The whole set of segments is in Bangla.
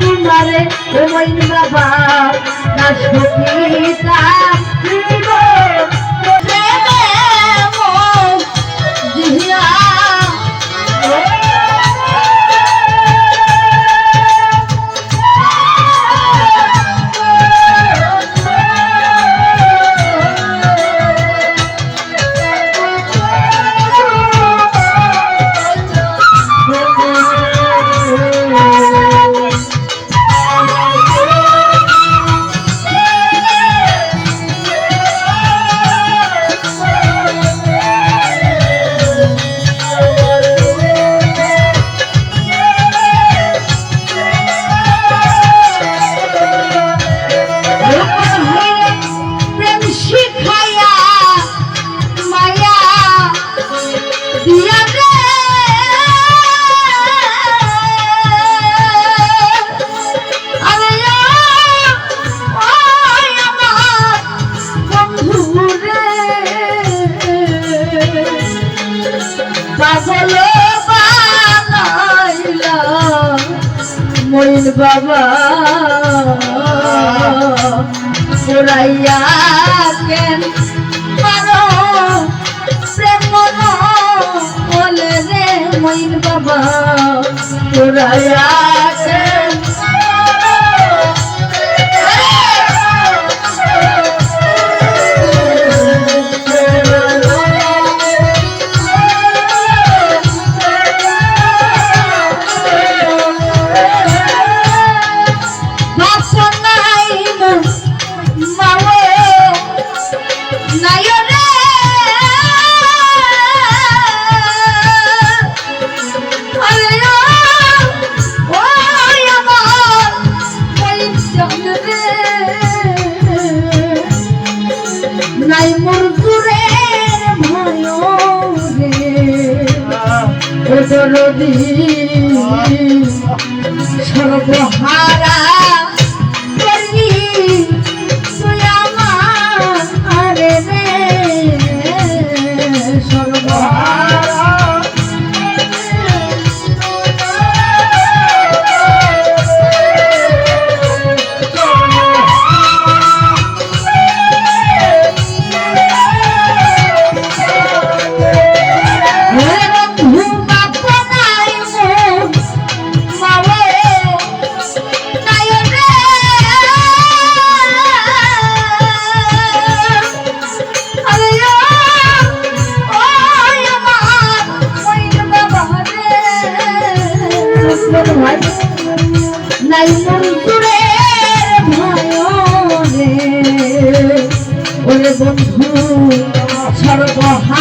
তোমারে তোমার বাবা না সুখিতা সুরাইয়া কেন মারো? প্রেম বলে রে ময়ূর বাবা। সুরাইয়া কেন নাই বন্ধুরে ভয়রে সর্বহারা বন্ধু সর্বহা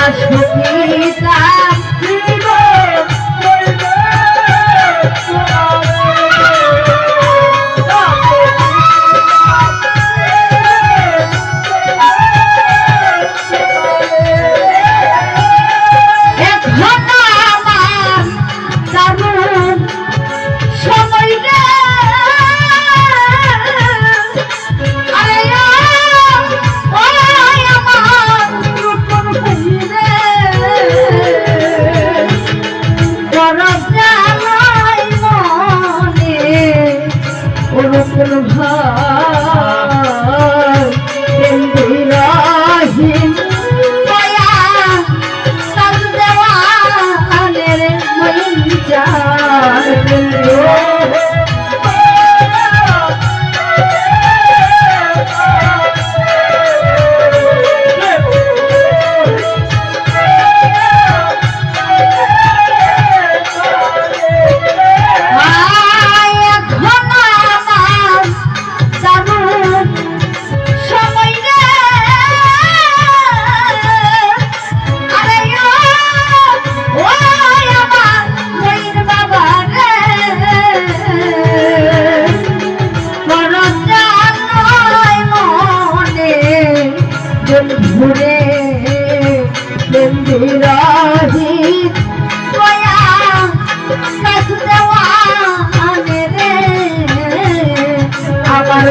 সখিতা মঞ্জার আমার